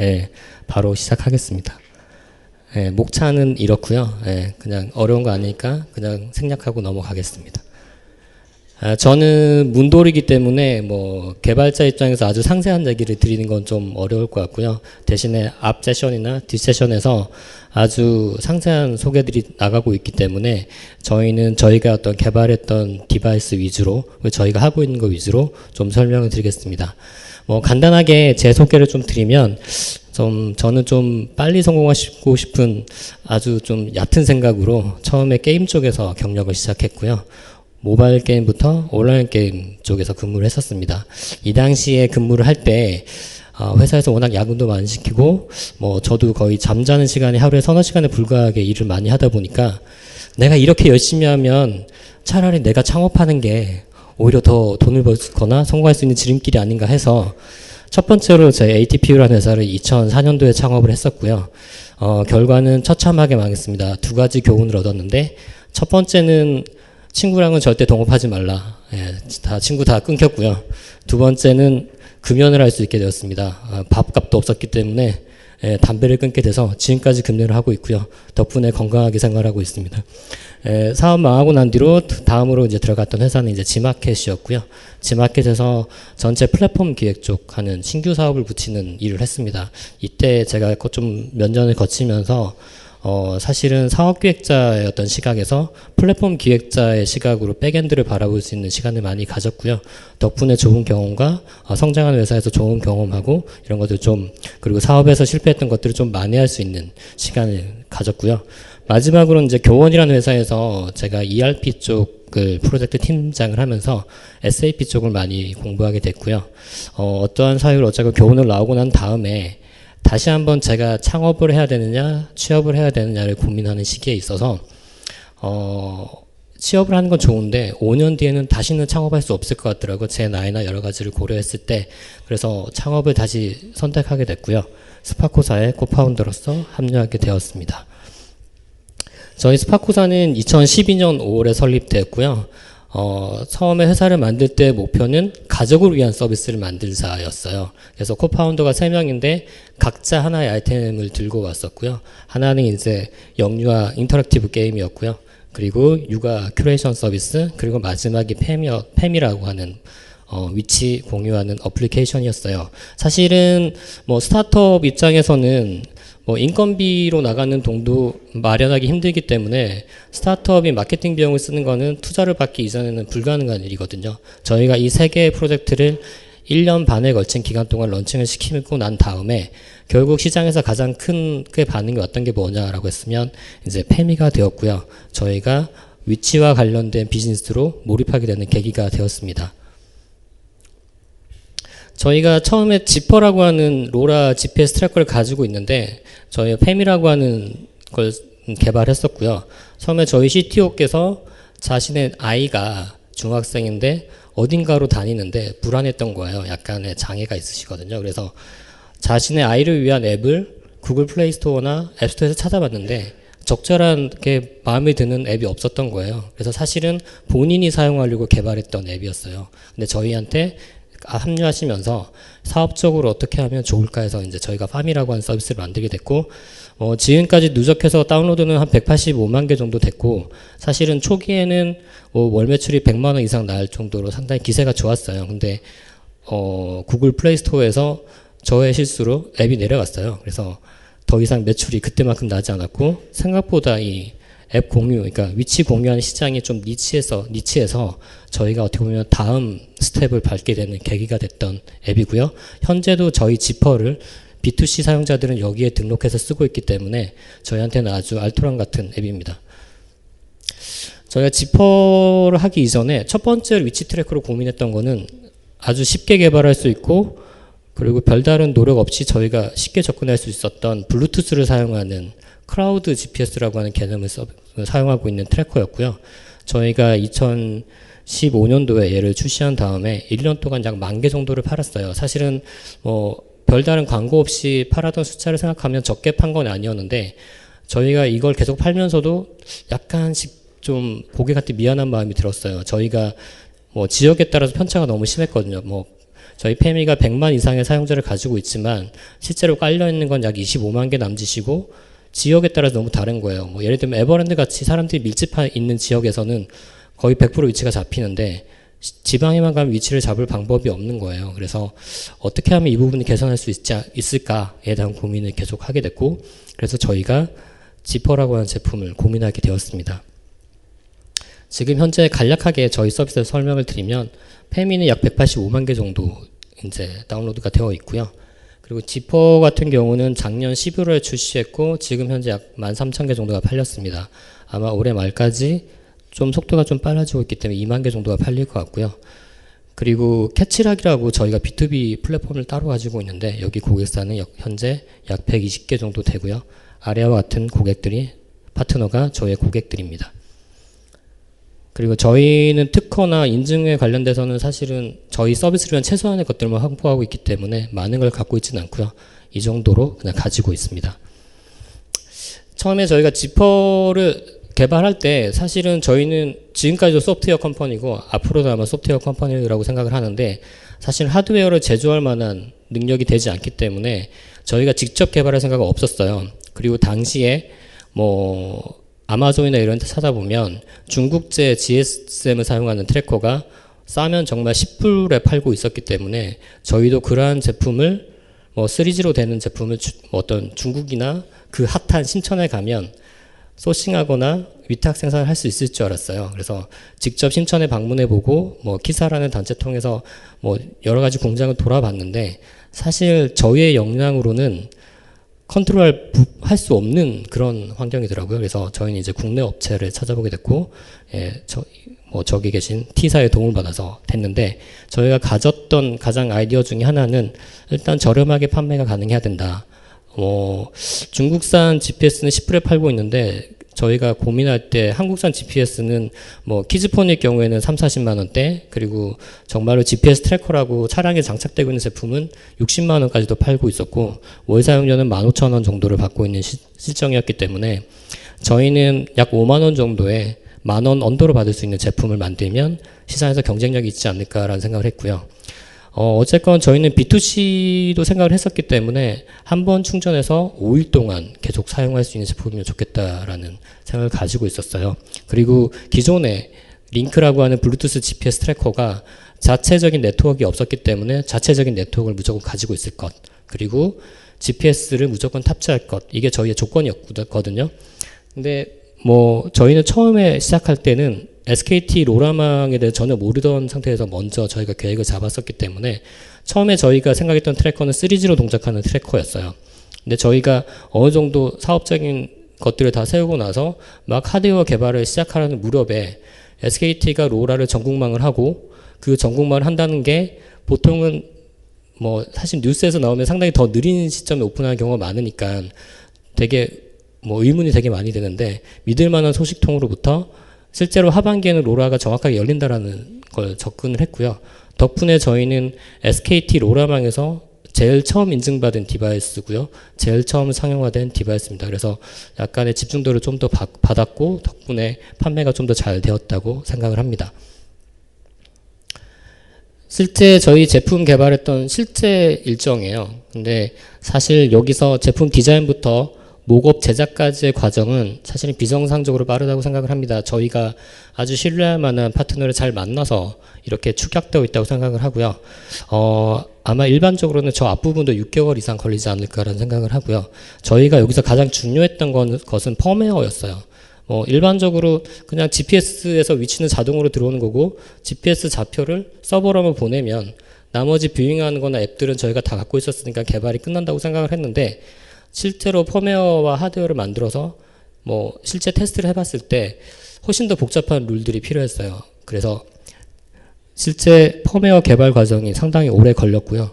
예, 바로 시작하겠습니다. 예, 목차는 이렇고요. 예, 그냥 어려운 거 아니니까 그냥 생략하고 넘어가겠습니다. 아, 저는 문돌이기 때문에 뭐 개발자 입장에서 아주 상세한 얘기를 드리는 건 좀 어려울 것 같고요. 대신에 앞 세션이나 뒷 세션에서 아주 상세한 소개들이 나가고 있기 때문에 저희는 저희가 어떤 개발했던 디바이스 위주로 저희가 하고 있는 것 위주로 좀 설명을 드리겠습니다. 뭐 간단하게 제 소개를 좀 드리면 좀 저는 좀 빨리 성공하시고 싶은 아주 좀 얕은 생각으로 처음에 게임 쪽에서 경력을 시작했고요. 모바일 게임부터 온라인 게임 쪽에서 근무를 했었습니다. 이 당시에 근무를 할때 어, 회사에서 워낙 야근도 많이 시키고 뭐 저도 거의 잠자는 시간이 하루에 서너 시간에 불과하게 일을 많이 하다 보니까 내가 이렇게 열심히 하면 차라리 내가 창업하는 게 오히려 더 돈을 벌거나 성공할 수 있는 지름길이 아닌가 해서 첫 번째로 제 ATPU라는 회사를 2004년도에 창업을 했었고요. 어, 결과는 처참하게 망했습니다. 두 가지 교훈을 얻었는데 첫 번째는 친구랑은 절대 동업하지 말라. 예, 다 친구 다 끊겼고요. 두 번째는 금연을 할 수 있게 되었습니다. 아, 밥값도 없었기 때문에 예, 담배를 끊게 돼서 지금까지 금연을 하고 있고요. 덕분에 건강하게 생활하고 있습니다. 예, 사업 망하고 난 뒤로 다음으로 이제 들어갔던 회사는 이제 지마켓이었고요. 지마켓에서 전체 플랫폼 기획 쪽 하는 신규 사업을 붙이는 일을 했습니다. 이때 제가 좀 면전을 거치면서 어, 사실은 사업 기획자의 어떤 시각에서 플랫폼 기획자의 시각으로 백엔드를 바라볼 수 있는 시간을 많이 가졌고요. 덕분에 좋은 경험과 어, 성장하는 회사에서 좋은 경험하고 이런 것들 좀 그리고 사업에서 실패했던 것들을 좀 만회할 수 있는 시간을 가졌고요. 마지막으로 이제 교원이라는 회사에서 제가 ERP 쪽을 프로젝트 팀장을 하면서 SAP 쪽을 많이 공부하게 됐고요. 어, 어떠한 사유로 어차피 교원을 나오고 난 다음에 다시 한번 제가 창업을 해야 되느냐, 취업을 해야 되느냐를 고민하는 시기에 있어서, 어, 취업을 하는 건 좋은데, 5년 뒤에는 다시는 창업할 수 없을 것 같더라고요. 제 나이나 여러 가지를 고려했을 때. 그래서 창업을 다시 선택하게 됐고요. 스파코사의 코파운더로서 합류하게 되었습니다. 저희 스파코사는 2012년 5월에 설립되었고요. 어, 처음에 회사를 만들 때 목표는 가족을 위한 서비스를 만들자였어요. 그래서 코파운더가 3명인데 각자 하나의 아이템을 들고 왔었고요. 하나는 이제 영유아 인터랙티브 게임이었고요. 그리고 육아 큐레이션 서비스, 그리고 마지막이 팸이, 팸이라고 하는 어, 위치 공유하는 어플리케이션이었어요. 사실은 뭐 스타트업 입장에서는 뭐 인건비로 나가는 돈도 마련하기 힘들기 때문에 스타트업이 마케팅 비용을 쓰는 거는 투자를 받기 이전에는 불가능한 일이거든요. 저희가 이 세 개의 프로젝트를 1년 반에 걸친 기간 동안 런칭을 시키고 난 다음에 결국 시장에서 가장 큰 그 반응이 왔던 게 뭐냐라고 했으면 이제 페미가 되었고요. 저희가 위치와 관련된 비즈니스로 몰입하게 되는 계기가 되었습니다. 저희가 처음에 지퍼라고 하는 로라 GPS 트래커를 가지고 있는데 저희 팸이라고 하는 걸 개발했었고요. 처음에 저희 CTO께서 자신의 아이가 중학생인데 어딘가로 다니는데 불안했던 거예요. 약간의 장애가 있으시거든요. 그래서 자신의 아이를 위한 앱을 구글 플레이 스토어나 앱스토어에서 찾아봤는데 적절한 게 마음에 드는 앱이 없었던 거예요. 그래서 사실은 본인이 사용하려고 개발했던 앱이었어요. 근데 저희한테 합류하시면서 사업적으로 어떻게 하면 좋을까 해서 이제 저희가 팜이라고 하는 서비스를 만들게 됐고 어, 지금까지 누적해서 다운로드는 한 185만 개 정도 됐고 사실은 초기에는 뭐월 매출이 100만 원 이상 날 정도로 상당히 기세가 좋았어요. 근데 어, 구글 플레이 스토어에서 저의 실수로 앱이 내려갔어요. 그래서 더 이상 매출이 그때만큼 나지 않았고 생각보다 이 앱 공유, 그러니까 위치 공유하는 시장이 좀 니치해서 니치해서 저희가 어떻게 보면 다음 스텝을 밟게 되는 계기가 됐던 앱이고요. 현재도 저희 지퍼를 B2C 사용자들은 여기에 등록해서 쓰고 있기 때문에 저희한테는 아주 알토란 같은 앱입니다. 저희가 지퍼를 하기 이전에 첫 번째 위치 트래커로 고민했던 거는 아주 쉽게 개발할 수 있고 그리고 별다른 노력 없이 저희가 쉽게 접근할 수 있었던 블루투스를 사용하는 크라우드 GPS라고 하는 개념을 써, 사용하고 있는 트래커였고요. 저희가 2015년도에 얘를 출시한 다음에 1년 동안 약 만 개 정도를 팔았어요. 사실은 뭐 별다른 광고 없이 팔았던 숫자를 생각하면 적게 판 건 아니었는데 저희가 이걸 계속 팔면서도 약간씩 좀 고객한테 미안한 마음이 들었어요. 저희가 뭐 지역에 따라서 편차가 너무 심했거든요. 뭐 저희 페미가 100만 이상의 사용자를 가지고 있지만 실제로 깔려 있는 건 약 25만 개 남짓이고 지역에 따라서 너무 다른 거예요. 뭐 예를 들면 에버랜드 같이 사람들이 밀집해 있는 지역에서는 거의 100% 위치가 잡히는데 시- 지방에만 가면 위치를 잡을 방법이 없는 거예요. 그래서 어떻게 하면 이 부분을 개선할 수 있지, 있을까에 대한 고민을 계속 하게 됐고 그래서 저희가 지퍼라고 하는 제품을 고민하게 되었습니다. 지금 현재 간략하게 저희 서비스를 설명을 드리면 페미는 약 185만 개 정도 이제 다운로드가 되어 있고요. 그리고 지퍼 같은 경우는 작년 11월에 출시했고 지금 현재 약 13,000개 정도가 팔렸습니다. 아마 올해 말까지 좀 속도가 좀 빨라지고 있기 때문에 2만 개 정도가 팔릴 것 같고요. 그리고 캐치락이라고 저희가 B2B 플랫폼을 따로 가지고 있는데 여기 고객사는 역- 현재 약 120개 정도 되고요. 아래와 같은 고객들이 파트너가 저의 고객들입니다. 그리고 저희는 특허나 인증에 관련돼서는 사실은 저희 서비스를 위한 최소한의 것들만 확보하고 있기 때문에 많은 걸 갖고 있지는 않고요. 이 정도로 그냥 가지고 있습니다. 처음에 저희가 지퍼를 개발할 때 사실은 저희는 지금까지도 소프트웨어 컴퍼니고 앞으로도 아마 소프트웨어 컴퍼니라고 생각을 하는데 사실 하드웨어를 제조할 만한 능력이 되지 않기 때문에 저희가 직접 개발할 생각은 없었어요. 그리고 당시에 뭐 아마존이나 이런 데 찾아보면 중국제 GSM을 사용하는 트래커가 싸면 정말 10불에 팔고 있었기 때문에 저희도 그러한 제품을 뭐 3G로 되는 제품을 주- 뭐 어떤 중국이나 그 핫한 신천에 가면 소싱하거나 위탁 생산을 할 수 있을 줄 알았어요. 그래서 직접 신천에 방문해 보고 뭐 키사라는 단체 통해서 뭐 여러 가지 공장을 돌아봤는데 사실 저희의 역량으로는 컨트롤 할 수 없는 그런 환경이더라고요. 그래서 저희는 이제 국내 업체를 찾아보게 됐고, 예, 저, 뭐 저기 계신 T사의 도움을 받아서 됐는데, 저희가 가졌던 가장 아이디어 중에 하나는 일단 저렴하게 판매가 가능해야 된다. 뭐, 중국산 GPS는 10불에 팔고 있는데, 저희가 고민할 때 한국산 GPS는 뭐 키즈폰일 경우에는 3, 40만 원대 그리고 정말로 GPS 트래커라고 차량에 장착되고 있는 제품은 60만 원까지도 팔고 있었고 월 사용료는 15,000원 정도를 받고 있는 시- 실정이었기 때문에 저희는 약 5만 원 정도의 만원 언더로 받을 수 있는 제품을 만들면 시장에서 경쟁력이 있지 않을까라는 생각을 했고요. 어, 어쨌건 저희는 B2C도 생각을 했었기 때문에 한 번 충전해서 5일 동안 계속 사용할 수 있는 제품이면 좋겠다라는 생각을 가지고 있었어요. 그리고 기존에 링크라고 하는 블루투스 GPS 트래커가 자체적인 네트워크가 없었기 때문에 자체적인 네트워크를 무조건 가지고 있을 것. 그리고 GPS를 무조건 탑재할 것. 이게 저희의 조건이었거든요. 근데 뭐 저희는 처음에 시작할 때는 SKT 로라망에 대해 전혀 모르던 상태에서 먼저 저희가 계획을 잡았었기 때문에 처음에 저희가 생각했던 트래커는 3G로 동작하는 트래커였어요. 근데 저희가 어느 정도 사업적인 것들을 다 세우고 나서 막 하드웨어 개발을 시작하려는 무렵에 SKT가 로라를 전국망을 하고 그 전국망을 한다는 게 보통은 뭐 사실 뉴스에서 나오면 상당히 더 느린 시점에 오픈하는 경우가 많으니까 되게 뭐 의문이 되게 많이 되는데 믿을 만한 소식통으로부터 실제로 하반기에는 로라가 정확하게 열린다라는 걸 접근을 했고요. 덕분에 저희는 SKT 로라망에서 제일 처음 인증받은 디바이스고요. 제일 처음 상용화된 디바이스입니다. 그래서 약간의 집중도를 좀 더 받았고 덕분에 판매가 좀 더 잘 되었다고 생각을 합니다. 실제 저희 제품 개발했던 실제 일정이에요. 근데 사실 여기서 제품 디자인부터 목업 제작까지의 과정은 사실은 비정상적으로 빠르다고 생각을 합니다. 저희가 아주 신뢰할 만한 파트너를 잘 만나서 이렇게 축약되어 있다고 생각을 하고요. 어, 아마 일반적으로는 저 앞부분도 6개월 이상 걸리지 않을까라는 생각을 하고요. 저희가 여기서 가장 중요했던 건, 것은 펌웨어였어요. 뭐 일반적으로 그냥 GPS에서 위치는 자동으로 들어오는 거고 GPS 좌표를 서버로 보내면 나머지 뷰잉하는 거나 앱들은 저희가 다 갖고 있었으니까 개발이 끝난다고 생각을 했는데 실제로 펌웨어와 하드웨어를 만들어서 뭐 실제 테스트를 해봤을 때 훨씬 더 복잡한 룰들이 필요했어요. 그래서 실제 펌웨어 개발 과정이 상당히 오래 걸렸고요.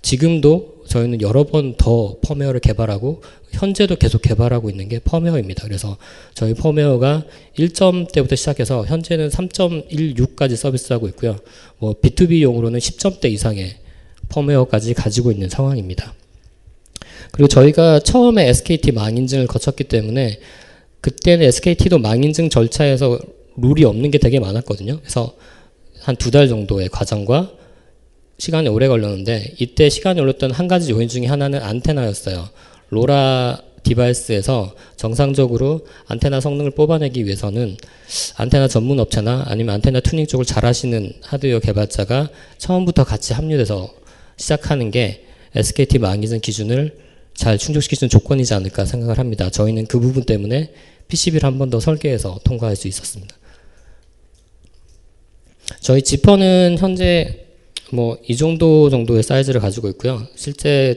지금도 저희는 여러 번 더 펌웨어를 개발하고 현재도 계속 개발하고 있는 게 펌웨어입니다. 그래서 저희 펌웨어가 1점대부터 시작해서 현재는 3.16까지 서비스하고 있고요. 뭐 B2B용으로는 10점대 이상의 펌웨어까지 가지고 있는 상황입니다. 그리고 저희가 처음에 SKT 망인증을 거쳤기 때문에 그때는 SKT도 망인증 절차에서 룰이 없는 게 되게 많았거든요. 그래서 한 두 달 정도의 과정과 시간이 오래 걸렸는데 이때 시간이 걸렸던 한 가지 요인 중에 하나는 안테나였어요. 로라 디바이스에서 정상적으로 안테나 성능을 뽑아내기 위해서는 안테나 전문 업체나 아니면 안테나 튜닝 쪽을 잘 하시는 하드웨어 개발자가 처음부터 같이 합류해서 시작하는 게 SKT 망기전 기준을 잘 충족시키는 조건이지 않을까 생각을 합니다. 저희는 그 부분 때문에 PCB를 한 번 더 설계해서 통과할 수 있었습니다. 저희 지퍼는 현재 뭐 이 정도 정도의 사이즈를 가지고 있고요. 실제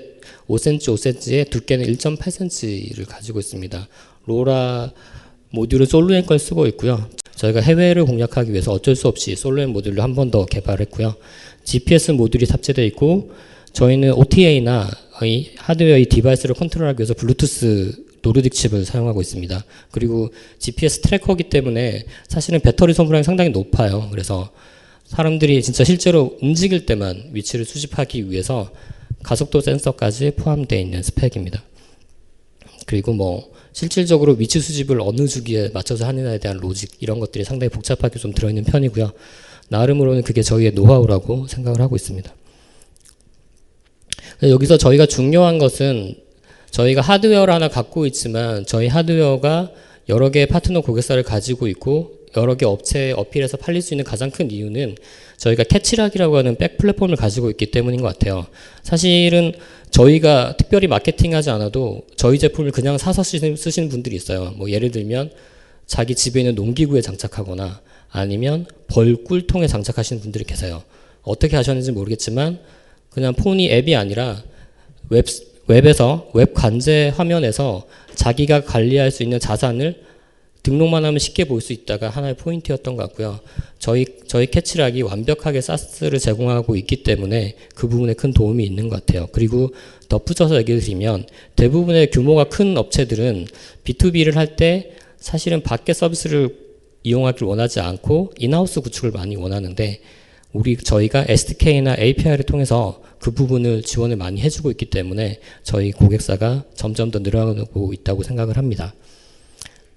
5cm, 5cm의 두께는 1.8cm를 가지고 있습니다. 로라 모듈은 솔루엔 걸 쓰고 있고요. 저희가 해외를 공략하기 위해서 어쩔 수 없이 솔루엔 모듈을 한 번 더 개발했고요. GPS 모듈이 탑재되어 있고 저희는 OTA나 이 하드웨어 이 디바이스를 컨트롤하기 위해서 블루투스 노르딕 칩을 사용하고 있습니다. 그리고 GPS 트래커기 때문에 사실은 배터리 소모량이 상당히 높아요. 그래서 사람들이 진짜 실제로 움직일 때만 위치를 수집하기 위해서 가속도 센서까지 포함되어 있는 스펙입니다. 그리고 뭐 실질적으로 위치 수집을 어느 주기에 맞춰서 하느냐에 대한 로직 이런 것들이 상당히 복잡하게 좀 들어있는 편이고요. 나름으로는 그게 저희의 노하우라고 생각을 하고 있습니다. 여기서 저희가 중요한 것은 저희가 하드웨어를 하나 갖고 있지만 저희 하드웨어가 여러 개의 파트너 고객사를 가지고 있고 여러 개 업체에 어필해서 팔릴 수 있는 가장 큰 이유는 저희가 캐치락이라고 하는 백 플랫폼을 가지고 있기 때문인 것 같아요. 사실은 저희가 특별히 마케팅하지 않아도 저희 제품을 그냥 사서 쓰시는, 분들이 있어요. 뭐 예를 들면 자기 집에 있는 농기구에 장착하거나 아니면 벌 꿀통에 장착하시는 분들이 계세요. 어떻게 하셨는지 모르겠지만 그냥 폰이 앱이 아니라 웹, 웹에서 웹 관제 화면에서 자기가 관리할 수 있는 자산을 등록만 하면 쉽게 볼 수 있다가 하나의 포인트였던 것 같고요. 저희 저희 캐치락이 완벽하게 사스를 제공하고 있기 때문에 그 부분에 큰 도움이 있는 것 같아요. 그리고 덧붙여서 얘기를 드리면 대부분의 규모가 큰 업체들은 B2B를 할 때 사실은 밖에 서비스를 이용하기를 원하지 않고 인하우스 구축을 많이 원하는데 우리 저희가 SDK나 API를 통해서 그 부분을 지원을 많이 해주고 있기 때문에 저희 고객사가 점점 더 늘어나고 있다고 생각을 합니다.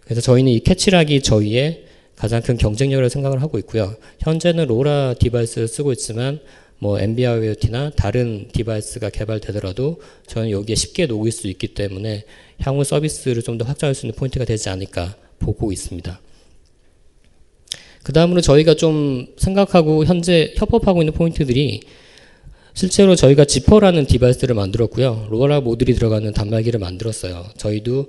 그래서 저희는 이 캐치락이 저희의 가장 큰 경쟁력을 생각을 하고 있고요. 현재는 로라 디바이스를 쓰고 있지만 뭐 NB-IoT나 다른 디바이스가 개발되더라도 저는 여기에 쉽게 녹일 수 있기 때문에 향후 서비스를 좀 더 확장할 수 있는 포인트가 되지 않을까 보고 있습니다. 그 다음으로 저희가 좀 생각하고 현재 협업하고 있는 포인트들이 실제로 저희가 지퍼라는 디바이스를 만들었고요. 로라 모듈이 들어가는 단말기를 만들었어요. 저희도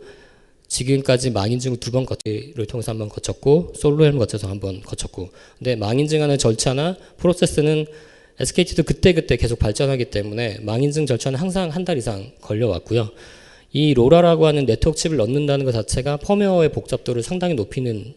지금까지 망인증을 두번 거치를 통해서 한 번 거쳤고 솔로헬m 거쳐서 한 번 거쳤고 근데 망인증하는 절차나 프로세스는 SKT도 그때그때 계속 발전하기 때문에 망인증 절차는 항상 한 달 이상 걸려왔고요. 이 로라라고 하는 네트워크 칩을 넣는다는 것 자체가 펌웨어의 복잡도를 상당히 높이는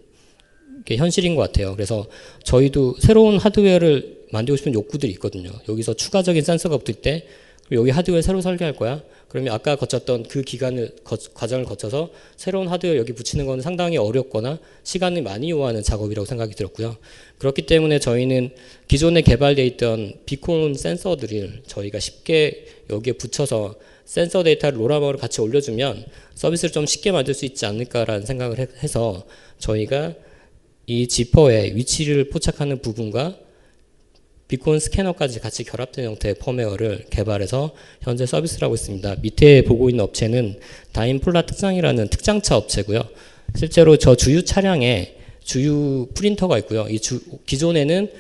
게 현실인 것 같아요. 그래서 저희도 새로운 하드웨어를 만들고 싶은 욕구들이 있거든요. 여기서 추가적인 센서가 붙을 때 여기 하드웨어 새로 설계할 거야. 그러면 아까 거쳤던 그 기간을 거, 과정을 거쳐서 새로운 하드웨어 여기 붙이는 건 상당히 어렵거나 시간을 많이 요하는 작업이라고 생각이 들었고요. 그렇기 때문에 저희는 기존에 개발되어 있던 비콘 센서들을 저희가 쉽게 여기에 붙여서 센서 데이터를 로라마로 같이 올려주면 서비스를 좀 쉽게 만들 수 있지 않을까라는 생각을 해서 저희가 이 지퍼의 위치를 포착하는 부분과 비콘 스캐너까지 같이 결합된 형태의 펌웨어를 개발해서 현재 서비스를 하고 있습니다. 밑에 보고 있는 업체는 다인폴라 특장이라는 특장차 업체고요. 실제로 저 주유 차량에 주유 프린터가 있고요. 이 주, 기존에는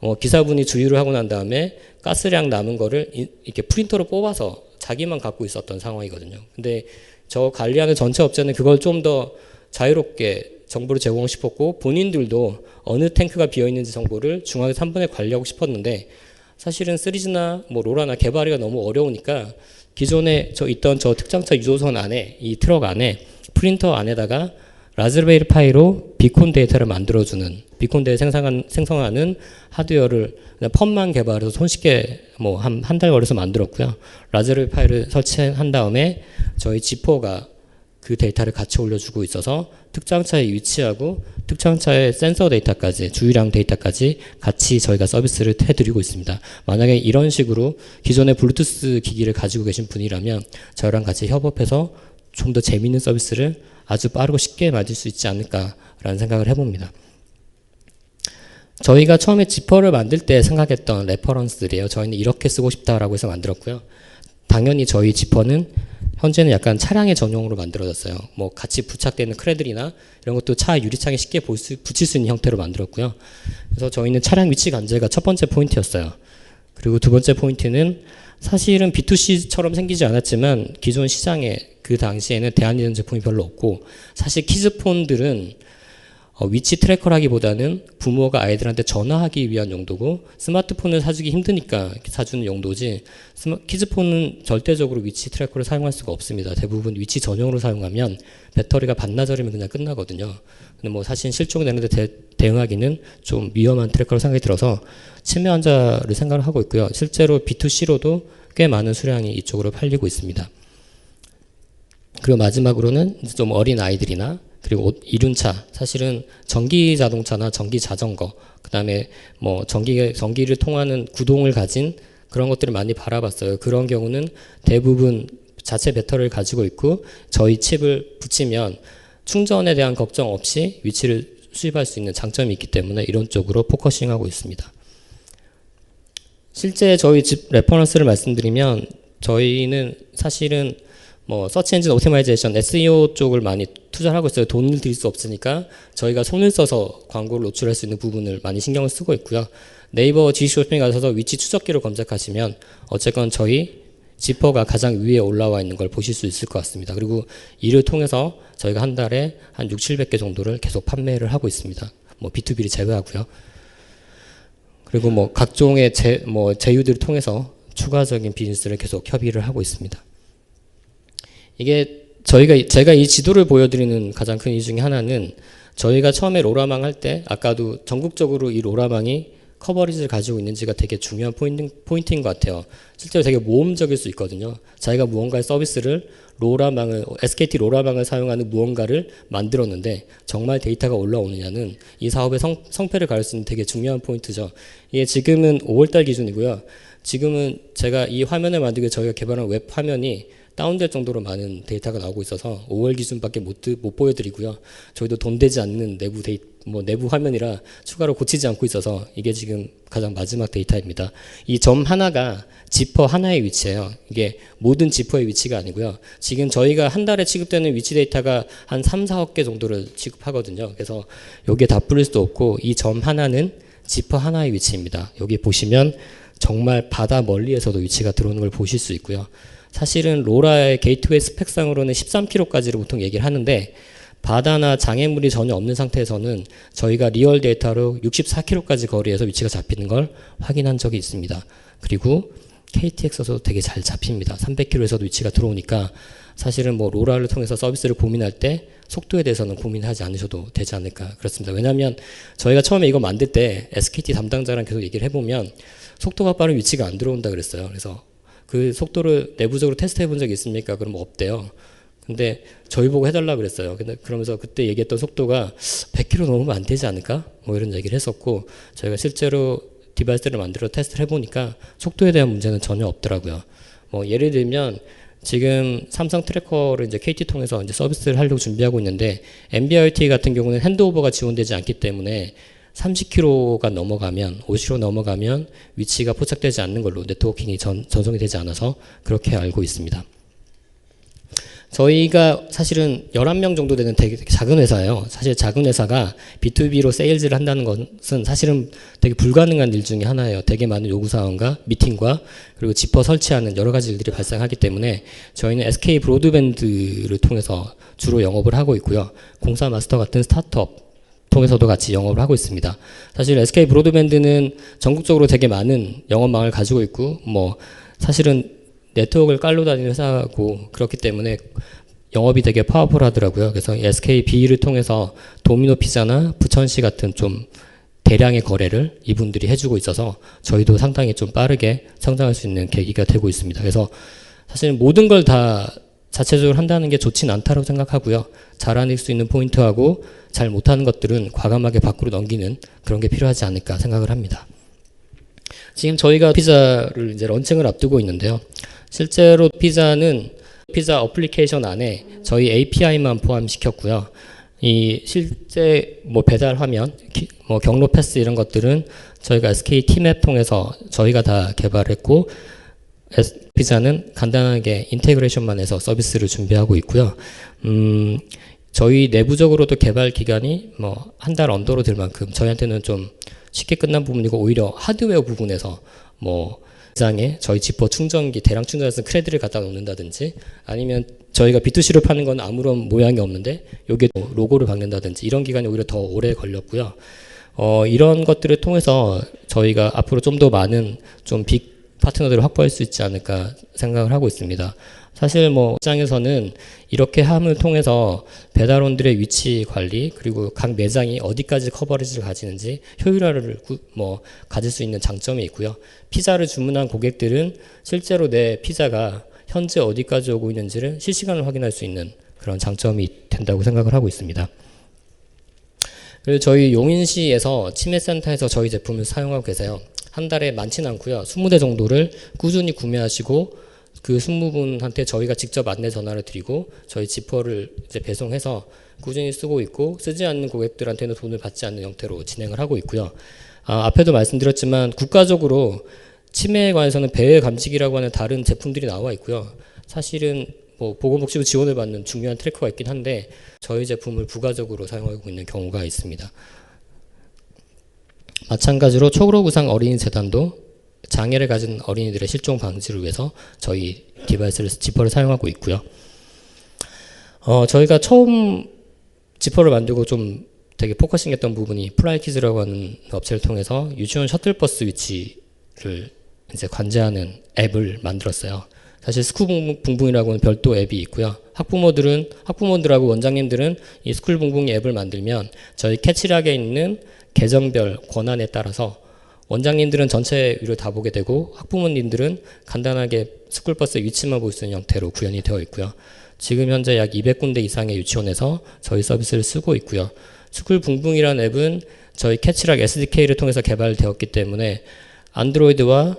어, 기사분이 주유를 하고 난 다음에 가스량 남은 거를 이, 이렇게 프린터로 뽑아서 자기만 갖고 있었던 상황이거든요. 근데 저 관리하는 전체 업체는 그걸 좀 더 자유롭게 정보를 제공하고 싶었고 본인들도 어느 탱크가 비어 있는지 정보를 중앙에서 한 번에 관리하고 싶었는데 사실은 시리즈나 뭐 로라나 개발이가 너무 어려우니까 기존에 저 있던 저 특장차 유조선 안에 이 트럭 안에 프린터 안에다가 라즈베리 파이로 비콘 데이터를 만들어주는 비콘 데이터 생성한, 생성하는 하드웨어를 펌만 개발해서 손쉽게 뭐 한 한 달 걸려서 만들었고요. 라즈베리 파이를 설치한 다음에 저희 지포가 그 데이터를 같이 올려주고 있어서 특장차에 위치하고 특장차의 센서 데이터까지 주유량 데이터까지 같이 저희가 서비스를 해드리고 있습니다. 만약에 이런 식으로 기존의 블루투스 기기를 가지고 계신 분이라면 저랑 같이 협업해서 좀 더 재미있는 서비스를 아주 빠르고 쉽게 만들 수 있지 않을까라는 생각을 해봅니다. 저희가 처음에 지퍼를 만들 때 생각했던 레퍼런스들이에요. 저희는 이렇게 쓰고 싶다라고 해서 만들었고요. 당연히 저희 지퍼는 현재는 약간 차량의 전용으로 만들어졌어요. 뭐 같이 부착되는 크레들이나 이런 것도 차 유리창에 쉽게 볼 수, 붙일 수 있는 형태로 만들었고요. 그래서 저희는 차량 위치 간제가 첫 번째 포인트였어요. 그리고 두 번째 포인트는 사실은 B2C처럼 생기지 않았지만 기존 시장에 그 당시에는 대안이라는 제품이 별로 없고 사실 키즈폰들은 어, 위치 트래커라기보다는 부모가 아이들한테 전화하기 위한 용도고 스마트폰을 사주기 힘드니까 사주는 용도지 스마, 키즈폰은 절대적으로 위치 트래커를 사용할 수가 없습니다. 대부분 위치 전용으로 사용하면 배터리가 반나절이면 그냥 끝나거든요. 근데 뭐 사실 실종되는데 대, 대응하기는 좀 위험한 트래커로 생각이 들어서 치매 환자를 생각을 하고 있고요. 실제로 B2C로도 꽤 많은 수량이 이쪽으로 팔리고 있습니다. 그리고 마지막으로는 좀 어린 아이들이나 그리고 이륜차 사실은 전기 자동차나 전기 자전거 그다음에 뭐 전기 전기를 통하는 구동을 가진 그런 것들을 많이 바라봤어요. 그런 경우는 대부분 자체 배터리를 가지고 있고 저희 칩을 붙이면 충전에 대한 걱정 없이 위치를 수입할 수 있는 장점이 있기 때문에 이런 쪽으로 포커싱하고 있습니다. 실제 저희 집 레퍼런스를 말씀드리면 저희는 사실은 뭐 서치 엔진 오토마이제이션 SEO 쪽을 많이 투자를 하고 있어요. 돈을 들일 수 없으니까 저희가 손을 써서 광고를 노출할 수 있는 부분을 많이 신경을 쓰고 있고요. 네이버 G쇼핑에 가셔서 위치 추적기로 검색하시면 어쨌건 저희 지퍼가 가장 위에 올라와 있는 걸 보실 수 있을 것 같습니다. 그리고 이를 통해서 저희가 한 달에 한 6, 700개 정도를 계속 판매를 하고 있습니다. 뭐 B2B를 제외하고요. 그리고 뭐 각종의 제, 뭐 제휴들을 통해서 추가적인 비즈니스를 계속 협의를 하고 있습니다. 이게 저희가 제가 이 지도를 보여드리는 가장 큰 이유 중에 하나는 저희가 처음에 로라망 할 때 아까도 전국적으로 이 로라망이 커버리지를 가지고 있는지가 되게 중요한 포인트, 포인트 인 것 같아요. 실제로 되게 모험적일 수 있거든요. 자기가 무언가의 서비스를 로라망을 SKT 로라망을 사용하는 무언가를 만들었는데 정말 데이터가 올라오느냐는 이 사업의 성, 성패를 가릴 수 있는 되게 중요한 포인트죠. 이게 지금은 5월달 기준이고요. 지금은 제가 이 화면을 만들기 저희가 개발한 웹 화면이 다운될 정도로 많은 데이터가 나오고 있어서 5월 기준밖에 못, 못 보여드리고요. 저희도 돈 되지 않는 내부 데이, 뭐 내부 화면이라 추가로 고치지 않고 있어서 이게 지금 가장 마지막 데이터입니다. 이 점 하나가 지퍼 하나의 위치예요. 이게 모든 지퍼의 위치가 아니고요. 지금 저희가 한 달에 취급되는 위치 데이터가 한 3, 4억 개 정도를 취급하거든요. 그래서 여기에 다 뿌릴 수도 없고 이 점 하나는 지퍼 하나의 위치입니다. 여기 보시면 정말 바다 멀리에서도 위치가 들어오는 걸 보실 수 있고요. 사실은 로라의 게이트웨이 스펙상으로는 13km까지를 보통 얘기를 하는데 바다나 장애물이 전혀 없는 상태에서는 저희가 리얼 데이터로 64km까지 거리에서 위치가 잡히는 걸 확인한 적이 있습니다. 그리고 KTX에서도 되게 잘 잡힙니다. 300km에서도 위치가 들어오니까 사실은 뭐 로라를 통해서 서비스를 고민할 때 속도에 대해서는 고민하지 않으셔도 되지 않을까 그렇습니다. 왜냐하면 저희가 처음에 이거 만들 때 SKT 담당자랑 계속 얘기를 해보면 속도가 빠른 위치가 안 들어온다 그랬어요. 그래서 그 속도를 내부적으로 테스트 해본 적 있습니까? 그러면 없대요. 근데 저희 보고 해달라 그랬어요. 근데 그러면서 그때 얘기했던 속도가 100km 넘으면 안 되지 않을까? 뭐 이런 얘기를 했었고 저희가 실제로 디바이스를 만들어 테스트를 해보니까 속도에 대한 문제는 전혀 없더라고요. 뭐 예를 들면 지금 삼성 트래커를 이제 KT 통해서 이제 서비스를 하려고 준비하고 있는데 MBRT 같은 경우는 핸드오버가 지원되지 않기 때문에 30km가 넘어가면 50km 넘어가면 위치가 포착되지 않는 걸로 네트워킹이 전, 전송이 되지 않아서 그렇게 알고 있습니다. 저희가 사실은 11명 정도 되는 되게 작은 회사예요. 사실 작은 회사가 B2B로 세일즈를 한다는 것은 사실은 되게 불가능한 일 중에 하나예요. 되게 많은 요구사항과 미팅과 그리고 지퍼 설치하는 여러 가지 일들이 발생하기 때문에 저희는 SK 브로드밴드를 통해서 주로 영업을 하고 있고요. 공사 마스터 같은 스타트업 통해서도 같이 영업을 하고 있습니다. 사실 SK 브로드밴드는 전국적으로 되게 많은 영업망을 가지고 있고 뭐 사실은 네트워크를 깔로 다니는 회사고 그렇기 때문에 영업이 되게 파워풀하더라고요. 그래서 SKB를 통해서 도미노 피자나 부천시 같은 좀 대량의 거래를 이분들이 해주고 있어서 저희도 상당히 좀 빠르게 성장할 수 있는 계기가 되고 있습니다. 그래서 사실 모든 걸다 자체적으로 한다는 게 좋진 않다고 생각하고요. 잘하낼 수 있는 포인트하고 잘 못하는 것들은 과감하게 밖으로 넘기는 그런 게 필요하지 않을까 생각을 합니다. 지금 저희가 피자를 이제 런칭을 앞두고 있는데요. 실제로 피자는 피자 어플리케이션 안에 저희 API만 포함시켰고요. 이 실제 뭐 배달 화면, 뭐 경로 패스 이런 것들은 저희가 SK 팀앱 통해서 저희가 다 개발했고 피자는 간단하게 인테그레이션만 해서 서비스를 준비하고 있고요. 음, 저희 내부적으로도 개발 기간이 뭐 한 달 언더로 될 만큼 저희한테는 좀 쉽게 끝난 부분이고 오히려 하드웨어 부분에서 뭐 장에 저희 지퍼 충전기 대량 충전해서 크레드를 갖다 놓는다든지 아니면 저희가 B2C로 파는 건 아무런 모양이 없는데 여기에 로고를 박는다든지 이런 기간이 오히려 더 오래 걸렸고요. 어, 이런 것들을 통해서 저희가 앞으로 좀 더 많은 좀빅 파트너들을 확보할 수 있지 않을까 생각을 하고 있습니다. 사실 뭐 입장에서는 이렇게 함을 통해서 배달원들의 위치 관리 그리고 각 매장이 어디까지 커버리지를 가지는지 효율화를 구- 뭐 가질 수 있는 장점이 있고요. 피자를 주문한 고객들은 실제로 내 피자가 현재 어디까지 오고 있는지를 실시간으로 확인할 수 있는 그런 장점이 된다고 생각을 하고 있습니다. 그리고 저희 용인시에서 치매센터에서 저희 제품을 사용하고 계세요. 한 달에 많지는 않고요. 20대 정도를 꾸준히 구매하시고 그 20분한테 저희가 직접 안내 전화를 드리고 저희 지퍼를 이제 배송해서 꾸준히 쓰고 있고 쓰지 않는 고객들한테는 돈을 받지 않는 형태로 진행을 하고 있고요. 아, 앞에도 말씀드렸지만 국가적으로 치매에 관해서는 배회 감식이라고 하는 다른 제품들이 나와 있고요. 사실은 뭐 보건복지부 지원을 받는 중요한 트래커가 있긴 한데 저희 제품을 부가적으로 사용하고 있는 경우가 있습니다. 마찬가지로 초록우상 어린이 재단도 장애를 가진 어린이들의 실종 방지를 위해서 저희 디바이스를 지퍼를 사용하고 있고요. 어, 저희가 처음 지퍼를 만들고 좀 되게 포커싱했던 부분이 플라이키즈라고 하는 업체를 통해서 유치원 셔틀버스 위치를 이제 관제하는 앱을 만들었어요. 사실 스쿨붕붕이라고 하는 별도 앱이 있고요. 학부모들은 학부모들하고 원장님들은 이 스쿨붕붕 앱을 만들면 저희 캐치락에 있는 계정별 권한에 따라서 원장님들은 전체 위를 다 보게 되고 학부모님들은 간단하게 스쿨버스 위치만 볼 수 있는 형태로 구현이 되어 있고요. 지금 현재 약 200군데 이상의 유치원에서 저희 서비스를 쓰고 있고요. 스쿨 붕붕이라는 앱은 저희 캐치락 SDK를 통해서 개발되었기 때문에 안드로이드와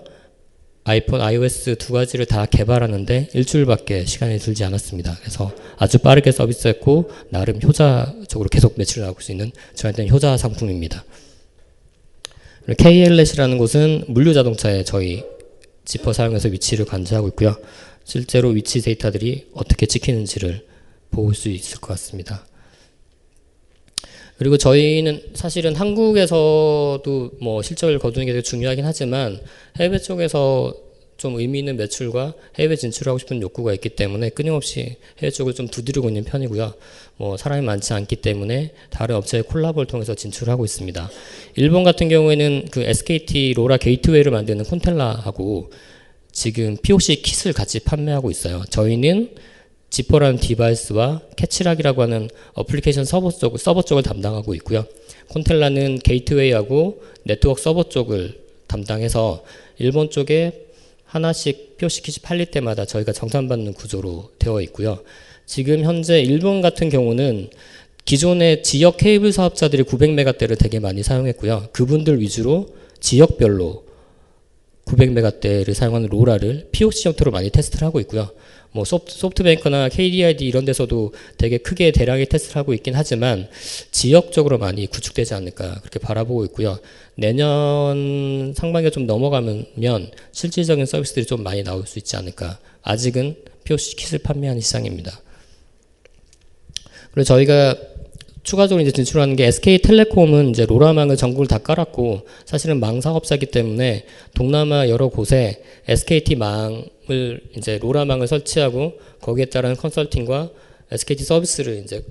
아이폰, iOS 두 가지를 다 개발하는데 일주일밖에 시간이 들지 않았습니다. 그래서 아주 빠르게 서비스했고 나름 효자적으로 계속 매출을 나올 수 있는 저한테는 효자 상품입니다. KLS라는 곳은 물류 자동차에 저희 지퍼 사용해서 위치를 관제하고 있고요. 실제로 위치 데이터들이 어떻게 찍히는지를 볼 수 있을 것 같습니다. 그리고 저희는 사실은 한국에서도 뭐 실적을 거두는 게 되게 중요하긴 하지만 해외 쪽에서 좀 의미 있는 매출과 해외 진출하고 싶은 욕구가 있기 때문에 끊임없이 해외 쪽을 좀 두드리고 있는 편이고요. 뭐 사람이 많지 않기 때문에 다른 업체의 콜라보를 통해서 진출하고 있습니다. 일본 같은 경우에는 그 SKT 로라 게이트웨이를 만드는 콘텔라하고 지금 POC 킷을 같이 판매하고 있어요. 저희는 지퍼라는 디바이스와 캐치락이라고 하는 어플리케이션 서버 쪽, 서버 쪽을 담당하고 있고요. 콘텔라는 게이트웨이하고 네트워크 서버 쪽을 담당해서 일본 쪽에 하나씩 POC 킷이 팔릴 때마다 저희가 정산받는 구조로 되어 있고요. 지금 현재 일본 같은 경우는 기존의 지역 케이블 사업자들이 900메가대를 되게 많이 사용했고요. 그분들 위주로 지역별로 900메가대를 사용하는 로라를 POC 형태로 많이 테스트를 하고 있고요. 뭐 소프트, 소프트 뱅크나 KDID 이런 데서도 되게 크게 대량의 테스트를 하고 있긴 하지만 지역적으로 많이 구축되지 않을까 그렇게 바라보고 있고요. 내년 상반기가 좀 넘어가면 실질적인 서비스들이 좀 많이 나올 수 있지 않을까. 아직은 POC 킷을 판매하는 시장입니다. 그리고 저희가 추가적으로 이제 진출하는 게 SK텔레콤은 이제 로라망을 전국을 다 깔았고 사실은 망 사업자이기 때문에 동남아 여러 곳에 SKT 망 을 이제 로라망을 설치하고 거기에 따른 컨설팅과 SKT 서비스를 이제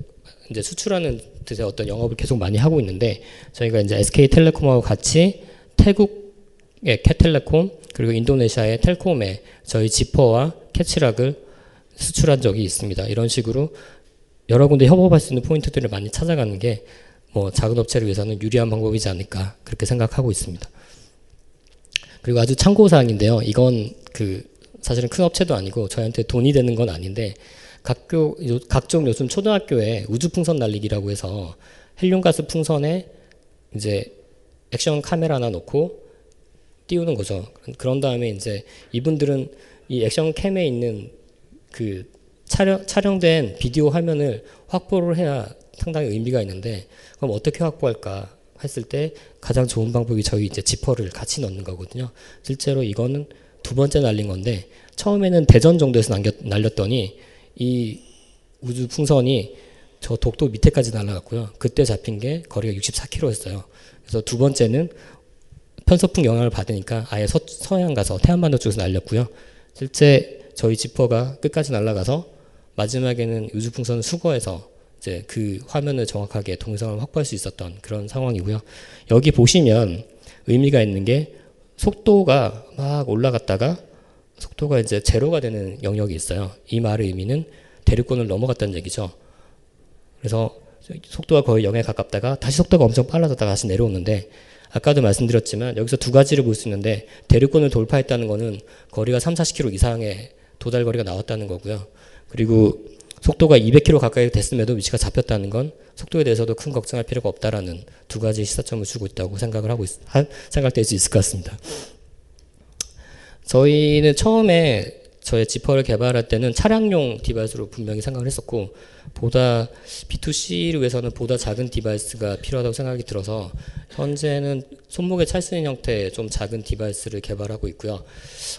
이제 수출하는 뜻의 어떤 영업을 계속 많이 하고 있는데 저희가 이제 SK텔레콤하고 같이 태국의 캐텔레콤 그리고 인도네시아의 텔콤에 저희 지퍼와 캐치락을 수출한 적이 있습니다. 이런 식으로 여러 군데 협업할 수 있는 포인트들을 많이 찾아가는 게 뭐 작은 업체를 위해서는 유리한 방법이지 않을까 그렇게 생각하고 있습니다. 그리고 아주 참고 사항인데요. 이건 그 사실은 큰 업체도 아니고 저희한테 돈이 되는 건 아닌데 각교 요- 각종 요즘 초등학교에 우주 풍선 날리기라고 해서 헬륨가스 풍선에 이제 액션 카메라 하나 놓고 띄우는 거죠. 그런 다음에 이제 이분들은 이 액션 캠에 있는 그 촬영, 촬영된 비디오 화면을 확보를 해야 상당히 의미가 있는데 그럼 어떻게 확보할까 했을 때 가장 좋은 방법이 저희 이제 지퍼를 같이 넣는 거거든요. 실제로 이거는 두 번째 날린 건데 처음에는 대전 정도에서 남겼, 날렸더니 이 우주 풍선이 저 독도 밑에까지 날아갔고요. 그때 잡힌 게 거리가 64km였어요. 그래서 두 번째는 편서풍 영향을 받으니까 아예 서, 서해안 가서 태안반도 쪽에서 날렸고요. 실제 저희 지퍼가 끝까지 날아가서 마지막에는 우주풍선을 수거해서 이제 그 화면을 정확하게 동영상을 확보할 수 있었던 그런 상황이고요. 여기 보시면 의미가 있는 게 속도가 막 올라갔다가 속도가 이제 제로가 되는 영역이 있어요. 이 말의 의미는 대륙권을 넘어갔다는 얘기죠. 그래서 속도가 거의 0에 가깝다가 다시 속도가 엄청 빨라졌다가 다시 내려오는데 아까도 말씀드렸지만 여기서 두 가지를 볼 수 있는데 대륙권을 돌파했다는 거는 거리가 3, 40km 이상의 도달 거리가 나왔다는 거고요. 그리고 속도가 200km 가까이 됐음에도 위치가 잡혔다는 건 속도에 대해서도 큰 걱정할 필요가 없다라는 두 가지 시사점을 주고 있다고 생각을 하고 있, 하, 생각될 수 있을 것 같습니다. 저희는 처음에 저의 지퍼를 개발할 때는 차량용 디바이스로 분명히 생각을 했었고 보다 B2C를 위해서는 보다 작은 디바이스가 필요하다고 생각이 들어서 현재는 손목에 찰수 있는 형태의 좀 작은 디바이스를 개발하고 있고요.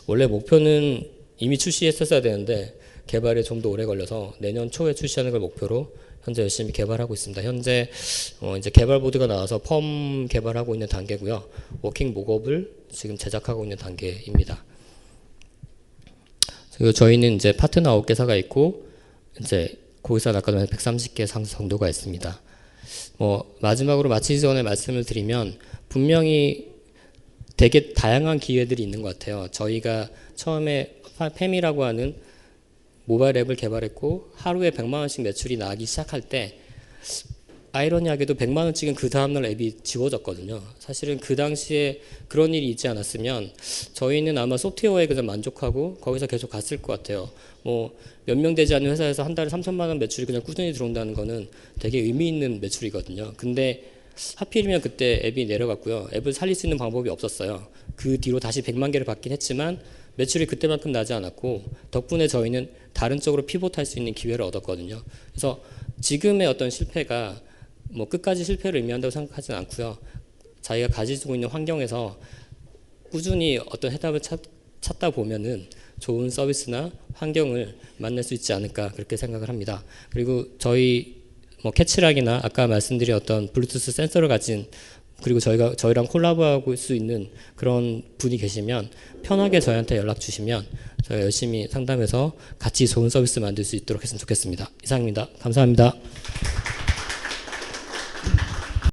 원래 목표는 이미 출시했었어야 되는데 개발에 좀더 오래 걸려서 내년 초에 출시하는 걸 목표로 현재 열심히 개발하고 있습니다. 현재 어 이제 개발 보드가 나와서 펌 개발하고 있는 단계고요. 워킹 목업을 지금 제작하고 있는 단계입니다. 그리고 저희는 이제 파트너 9개사가 있고 이제 고객사 아까도 130개 상수 정도가 있습니다. 뭐 마지막으로 마치기 전에 말씀을 드리면 분명히 되게 다양한 기회들이 있는 것 같아요. 저희가 처음에 팸이라고 하는 모바일 앱을 개발했고 하루에 100만 원씩 매출이 나기 시작할 때 아이러니하게도 100만 원 찍은 그 다음날 앱이 지워졌거든요. 사실은 그 당시에 그런 일이 있지 않았으면 저희는 아마 소프트웨어에 그냥 만족하고 거기서 계속 갔을 것 같아요. 뭐 몇 명 되지 않는 회사에서 한 달에 3천만 원 매출이 그냥 꾸준히 들어온다는 거는 되게 의미 있는 매출이거든요. 근데 하필이면 그때 앱이 내려갔고요. 앱을 살릴 수 있는 방법이 없었어요. 그 뒤로 다시 100만 개를 받긴 했지만 매출이 그때만큼 나지 않았고 덕분에 저희는 다른 쪽으로 피봇할 수 있는 기회를 얻었거든요. 그래서 지금의 어떤 실패가 뭐 끝까지 실패를 의미한다고 생각하지는 않고요. 자기가 가지고 있는 환경에서 꾸준히 어떤 해답을 찾, 찾다 보면은 좋은 서비스나 환경을 만날 수 있지 않을까 그렇게 생각을 합니다. 그리고 저희 뭐 캐치락이나 아까 말씀드린 어떤 블루투스 센서를 가진 그리고 저희가 저희랑 콜라보하고 수 있는 그런 분이 계시면 편하게 저희한테 연락 주시면 저희가 열심히 상담해서 같이 좋은 서비스 만들 수 있도록 했으면 좋겠습니다. 이상입니다. 감사합니다.